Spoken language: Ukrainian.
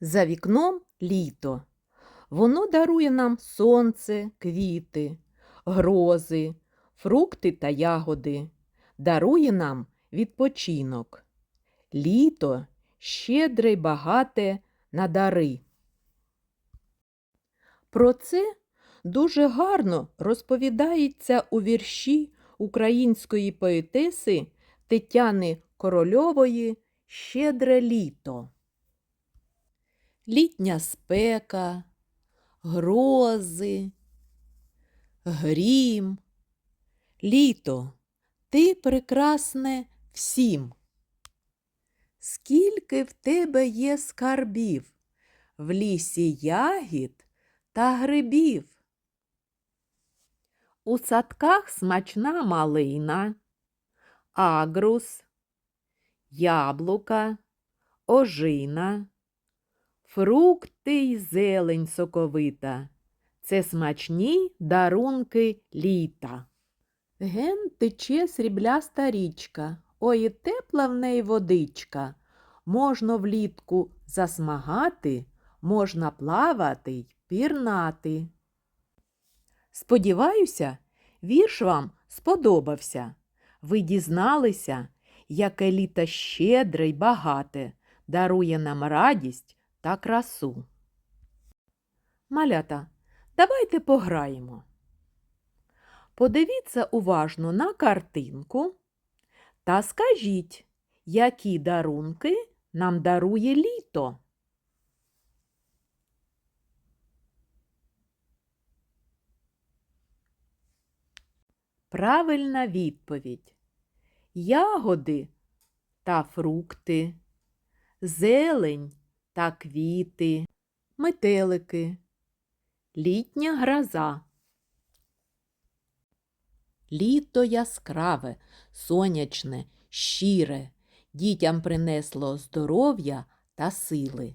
За вікном літо. Воно дарує нам сонце, квіти, грози, фрукти та ягоди, дарує нам відпочинок. Літо щедре й багате на дари. Про це дуже гарно розповідається у вірші української поетеси Тетяни Корольової Щедре літо. Літня спека, грози, грім. Літо, ти прекрасне всім. Скільки в тебе є скарбів, в лісі ягід та грибів. У садках смачна малина, агрус, яблука, ожина, фрукти й зелень соковита. Це смачні дарунки літа. Ген тече срібляста річка, ой тепла в неї водичка. Можна влітку засмагати, можна плавати й пірнати. Сподіваюся, вірш вам сподобався. Ви дізналися, яке літо щедре й багате, дарує нам радість та красу. Малята, давайте пограємо. Подивіться уважно на картинку та скажіть, які дарунки нам дарує літо. Правильна відповідь. Ягоди та фрукти, зелень та квіти, метелики, літня гроза. Літо яскраве, сонячне, щире, дітям принесло здоров'я та сили.